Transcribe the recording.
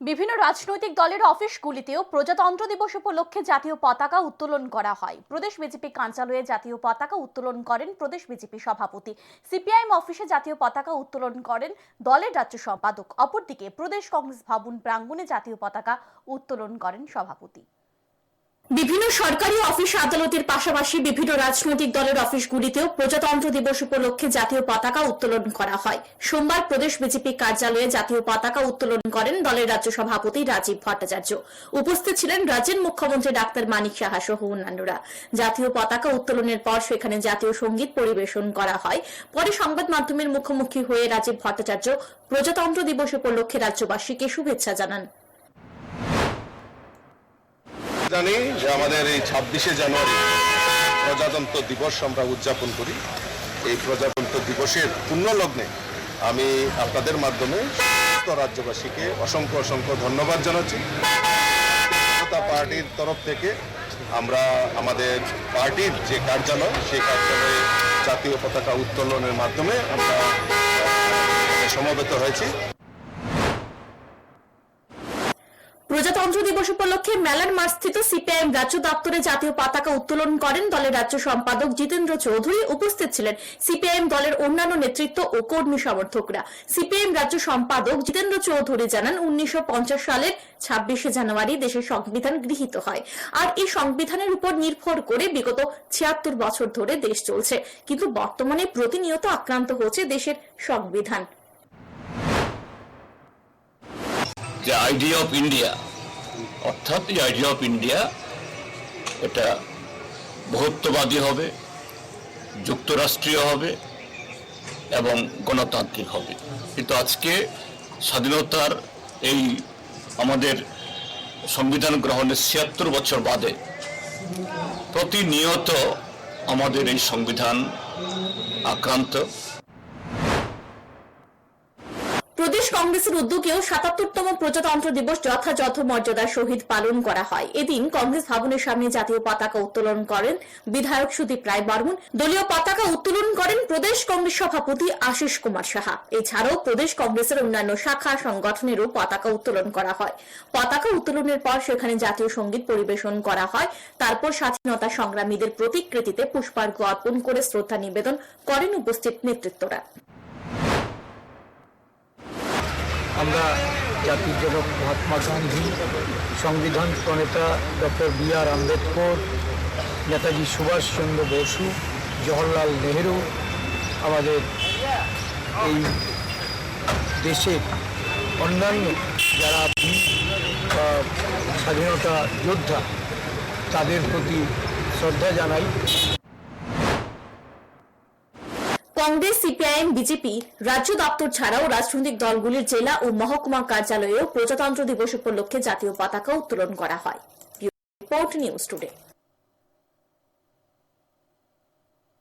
বিভিন্ন রাজনৈতিক দলের অফিসগুলিতেও প্রজাতন্ত্র দিবস উপলক্ষে জাতীয় পতাকা উত্তোলন করা হয়। প্রদেশ বিজেপি কার্যালয়ে জাতীয় পতাকা উত্তোলন করেন প্রদেশ বিজেপি সভাপতি। সিপিআইএম অফিসে জাতীয় পতাকা উত্তোলন করেন দলের রাজ্য সম্পাদক। অপরদিকে প্রদেশ কংগ্রেস ভবন প্রাঙ্গণে জাতীয় পতাকা উত্তোলন করেন সভাপতি। বিভিন্ন সরকারি অফিস আদালতের পাশাপাশি বিভিন্ন রাজনৈতিক দলের অফিসগুলিতেও প্রজাতন্ত্র দিবস উপলক্ষে জাতীয় পতাকা উত্তোলন করা হয়। সোমবার প্রদেশ বিজেপি কার্যালয়ে জাতীয় পতাকা উত্তোলন করেন দলের রাজ্য সভাপতি রাজীব ভট্টাচার্য। উপস্থিত ছিলেন রাজ্যের মুখ্যমন্ত্রী ডাক্তার মানিক সাহা সহ অন্যান্যরা। জাতীয় পতাকা উত্তোলনের পর সেখানে জাতীয় সংগীত পরিবেশন করা হয়। পরে সংবাদ মাধ্যমের মুখোমুখি হয়ে রাজীব ভট্টাচার্য প্রজাতন্ত্র দিবস উপলক্ষে রাজ্যবাসীকে শুভেচ্ছা জানান। জানি যে আমাদের এই ছাব্বিশে জানুয়ারি প্রজাতন্ত্র দিবস আমরা উদযাপন করি। এই প্রজাতন্ত্র দিবসের পুণ্যলগ্নে আমি আপনাদের মাধ্যমে রাজ্যবাসীকে অসংখ্য অসংখ্য ধন্যবাদ জানাচ্ছি। জনতা পার্টির তরফ থেকে আমরা আমাদের পার্টির যে কার্যালয়, সেই কার্যালয়ে জাতীয় পতাকা উত্তোলনের মাধ্যমে আমরা সমবেত হয়েছি। প্রজাতন্ত্র দিবস উপলক্ষে মেলার মাঠ স্থিত সিপিআইএম রাজ্য দপ্তরে জাতীয় পতাকা উত্তোলন করেন দলের রাজ্য সম্পাদক জিতেন্দ্র চৌধুরী। উপস্থিত ছিলেন সিপিআইএম দলের অন্যান্য নেতৃত্ব ও কর্মী সমর্থকরা। সিপিআইএম রাজ্য সম্পাদক জিতেন্দ্র চৌধুরী জানান, উনিশশো পঞ্চাশ সালের ছাব্বিশে জানুয়ারি দেশের সংবিধান গৃহীত হয়। আর এই সংবিধানের উপর নির্ভর করে বিগত ছিয়াত্তর বছর ধরে দেশ চলছে। কিন্তু বর্তমানে প্রতিনিয়ত আক্রান্ত হচ্ছে দেশের সংবিধান। যে আইডিয়া অফ ইন্ডিয়া অর্থাৎ এই আইডিয়া অফ ইন্ডিয়া এটা বহুত্ববাদী হবে, যুক্তরাষ্ট্রীয় হবে, এবং গণতান্ত্রিক হবে। কিন্তু আজকে স্বাধীনতার এই আমাদের সংবিধান গ্রহণের ছিয়াত্তর বছর বাদে প্রতিনিয়ত আমাদের এই সংবিধান আক্রান্ত। কংগ্রেসের উদ্যোগেও সাতাত্তরতম প্রজাতন্ত্র দিবস যথাযথ মর্যাদার সহিত পালন করা হয়। এদিন কংগ্রেস ভবনের সামনে জাতীয় পতাকা উত্তোলন করেন বিধায়ক সুদীপ রায় বর্মন। দলীয় পতাকা উত্তোলন করেন প্রদেশ কংগ্রেস সভাপতি আশিস কুমার সাহা। এছাড়াও প্রদেশ কংগ্রেসের অন্যান্য শাখা সংগঠনেরও পতাকা উত্তোলন করা হয়। পতাকা উত্তোলনের পর সেখানে জাতীয় সংগীত পরিবেশন করা হয়। তারপর স্বাধীনতা সংগ্রামীদের প্রতিকৃতিতে পুষ্পার্ঘ অর্পণ করে শ্রদ্ধা নিবেদন করেন উপস্থিত নেতৃত্বরা। আমরা জাতির জনক মহাত্মা গান্ধী, সংবিধান প্রণেতা doctor B R Ambedkar, Netaji Subhas Chandra Basu, Jawaharlal Nehru আমাদের এই দেশের অন্যান্য যারা স্বাধীনতা যোদ্ধা, তাদের প্রতি শ্রদ্ধা জানাই। কংগ্রেস, সিপিআইএম, বিজেপি রাজ্য দপ্তর ছাড়াও রাজনৈতিক দলগুলির জেলা ও মহকুমা কার্যালয়েও প্রজাতন্ত্র দিবস উপলক্ষে জাতীয় পতাকা উত্তোলন করা হয়। Report news today.